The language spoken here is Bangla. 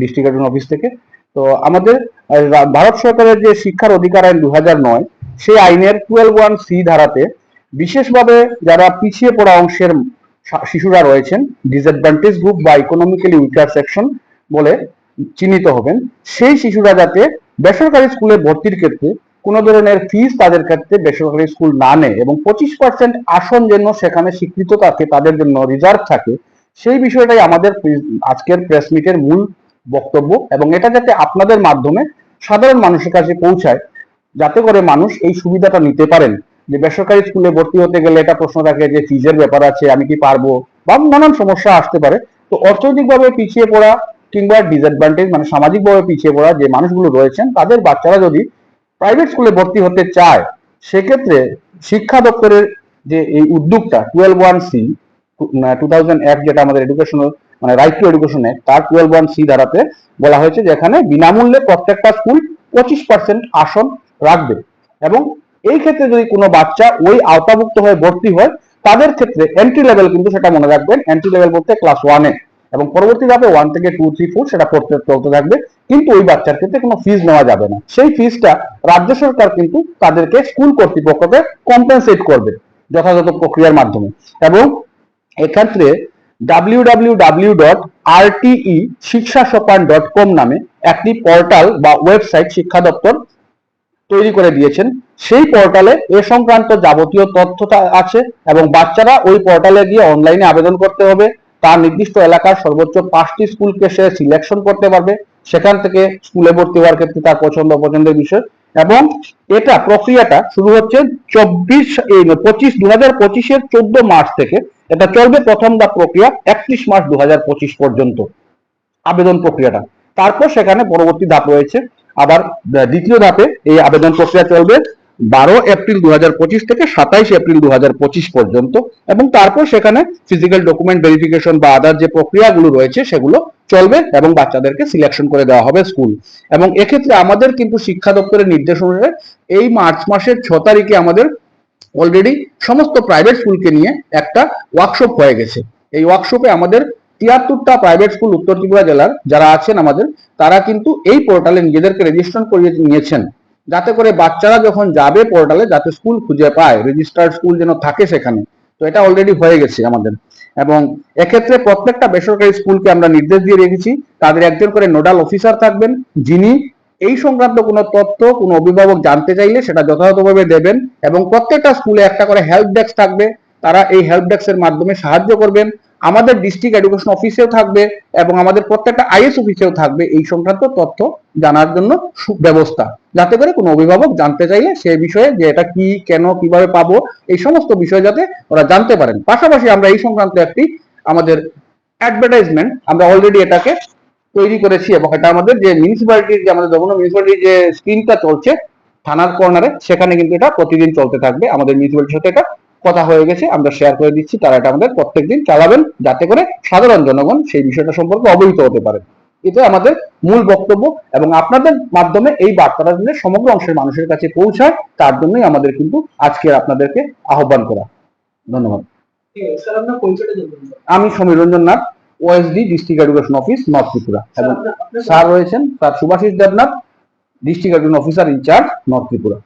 ডিস্ট্রিক্ট অফিস থেকে। তো আমাদের ভারত সরকারের যে শিক্ষার অধিকার আইন দু নয়, সেই আইনের টুয়েলভ ওয়ান সি ধারাতে বিশেষভাবে যারা পিছিয়ে পড়া অংশের শিশুরা রয়েছেন ডিসঅ্যাডভান্টেজ গ্রুপ বা ইকোনমিক্যালি উইকার সেকশন বলে চিহ্নিত হবেন, সেই শিশুরা যাতে বেসরকারি স্কুলে ভর্তির ক্ষেত্রে কোনো ধরনের ফিস তাদের ক্ষেত্রে বেসরকারি স্কুল না নেয় এবং পঁচিশ পার্সেন্ট আসন যেন সেখানে স্বীকৃত থাকে, তাদের জন্য রিজার্ভ থাকে, সেই বিষয়টাই আমাদের আজকের প্রেস মিটের মূল বক্তব্য এবং এটা যাতে আপনাদের মাধ্যমে সাধারণ মানুষের কাছে পৌঁছায়, যাতে করে মানুষ এই সুবিধাটা নিতে পারেন। যে বেসরকারি স্কুলে ভর্তি হতে গেলে এটা প্রশ্ন থাকে যে ফিজের ব্যাপার আছে, আমি কি পারব? বা নানান সমস্যা আসতে পারে। তো অর্থনৈতিকভাবে পিছিয়ে পড়া কিংবা ডিসঅ্যাডভান্টেজ মানে সামাজিকভাবে পিছিয়ে পড়া যে মানুষগুলো রয়েছেন, তাদের বাচ্চারা যদি প্রাইভেট স্কুলে ভর্তি হতে চায়, সেক্ষেত্রে শিক্ষা দপ্তরের যে এই উদ্যোগটা twelve one C two thousand এক যেটা আমাদের এডুকেশনাল মানে রাইট টু এডুকেশন তার টুয়েলভ ওয়ান সি ধারাতে বলা হয়েছে যেখানে বিনামূল্যে প্রত্যেকটা স্কুল পঁচিশ পার্সেন্ট আসন রাখবে। এবং এই ক্ষেত্রে যদি কোনো বাচ্চা ওই আওতাভুক্ত হয়ে ভর্তি হয়, তাদের ক্ষেত্রে এন্ট্রি লেভেল কিন্তু সেটা মনে রাখবেন এন্ট্রি লেভেল বলতে ক্লাস ওয়ানে এবং পরবর্তী ধাপে ওয়ান থেকে টু থ্রি ফোর সেটা পড়তে, চলতে থাকবে, কিন্তু ওই বাচ্চার ক্ষেত্রে কোনো ফিজ নেওয়া যাবে না। সেই ফিজটা রাজ্য সরকার কিন্তু তাদেরকে স্কুল কর্তৃপক্ষকে কম্পেনসেট করবে যথাযথ প্রক্রিয়ার মাধ্যমে। এবং এক্ষেত্রে কম নামে একটি পোর্টাল বা ওয়েবসাইট শিক্ষা দপ্তর তৈরি করে দিয়েছেন। সেই পোর্টালে এ সংক্রান্ত যাবতীয় তথ্য আছে এবং বাচ্চারা ওই পোর্টালে গিয়ে অনলাইনে আবেদন করতে হবে। তার নির্দিষ্ট এলাকার সর্বোচ্চ পাঁচটি স্কুলকে সে সিলেকশন করতে পারবে। সেখান থেকে স্কুলে ভর্তি হওয়ার ক্ষেত্রে তার পছন্দ অপছন্দের বিষয়। এবং এটা প্রক্রিয়াটা শুরু হচ্ছে চব্বিশ পঁচিশ দু হাজার পঁচিশের চোদ্দ মার্চ থেকে এটা চলবে প্রথম ধাপ প্রক্রিয়া, একত্রিশ মার্চ দু হাজার পঁচিশ পর্যন্ত আবেদন প্রক্রিয়াটা। তারপর সেখানে পরবর্তী ধাপ রয়েছে। আবার দ্বিতীয় ধাপে এই আবেদন প্রক্রিয়া চলবে বারো এপ্রিল দু হাজার পঁচিশ থেকে সাতাইশ এপ্রিল দু হাজার পঁচিশ পর্যন্ত এবং তারপর সেখানে ফিজিক্যাল ডকুমেন্ট ভেরিফিকেশন বা আদার যে প্রক্রিয়াগুলো রয়েছে সেগুলো চলবে এবং বাচ্চাদেরকে সিলেকশন করে দেওয়া হবে স্কুল এবং এক্ষেত্রে আমাদের কিন্তু শিক্ষা দপ্তরের নির্দেশ অনুযায়ী এই মার্চ মাসের ছ তারিখে আমাদের অলরেডি সমস্ত প্রাইভেট স্কুলকে নিয়ে একটা ওয়ার্কশপ হয়ে গেছে। এই ওয়ার্কশপে আমাদের তিয়াত্তরটা প্রাইভেট স্কুল উত্তর ত্রিপুরা জেলার যারা আছেন আমাদের, তারা কিন্তু এই পোর্টালে নিজেদেরকে রেজিস্ট্রেশন করিয়ে নিয়েছেন। যাতে করে বাচ্চারা যখন যাবে পোর্টালে যাতে স্কুল খুঁজে পায় রেজিস্টার্ড স্কুল যেন থাকে সেখানে। তো এটা অলরেডি হয়ে গেছে আমাদের। এবং এক্ষেত্রে প্রত্যেকটা বেসরকারি স্কুলকে আমরা নির্দেশ দিয়ে রেখেছি। তাদের একজন করে নোডাল অফিসার থাকবেন, যিনি এই সংক্রান্ত কোনো তথ্য, কোনো অভিভাবক জানতে চাইলে সেটা যথাযথভাবে দেবেন এবং প্রত্যেকটা স্কুলে একটা করে হেল্প ডেস্ক থাকবে। তারা এই হেল্প ডেস্কের মাধ্যমে সাহায্য করবেন। আমাদের ডিস্ট্রিক্ট এডুকেশন অফিসেও থাকবে এবং আমাদের প্রত্যেকটা আইএস অফিসেও থাকবে এই সংক্রান্ত তথ্য জানার জন্য সু- ব্যবস্থা। যাতে করে কোনো অভিভাবক জানতে চাইলে সেই বিষয়ে যে এটা কি, কেন, কীভাবে পাবো, এই সমস্ত বিষয় যাতে ওরা জানতে পারেন। পাশাপাশি আমরা এই সংক্রান্ত একটি আমাদের অ্যাডভার্টাইজমেন্ট আমরা অলরেডি এটাকে তৈরি করেছি এবং এটা আমাদের যে মিউনিসিপ্যালিটির যে আমাদের যমুনা মিউনিসিপ্যালিটির যে স্ক্রিনটা চলছে থানার কর্নারে সেখানে কিন্তু এটা প্রতিদিন চলতে থাকবে। আমাদের মিউনিসিপ্যালিটির সাথে এটা কথা হয়ে গেছে আমরা শেয়ার করে দিচ্ছি তারা এটা আমাদের প্রত্যেকদিন চালাবেন যাতে করে সাধারণ জনগণ সেই বিষয়টা সম্পর্কে অবহিত হতে পারে। এটা আমাদের মূল বক্তব্য এবং আপনাদের মাধ্যমে এই বার্তাটা যেন সমগ্র অংশের মানুষের কাছে পৌঁছায় তার জন্যই আমাদের কিন্তু আজকের আপনাদেরকে আহ্বান করা। ধন্যবাদ। আমি Samir Ranjan Nath OSD district education office north Tripura sir এবং স্যার রয়েছেন তার Subhasis Debnath district education officer in charge north Tripura.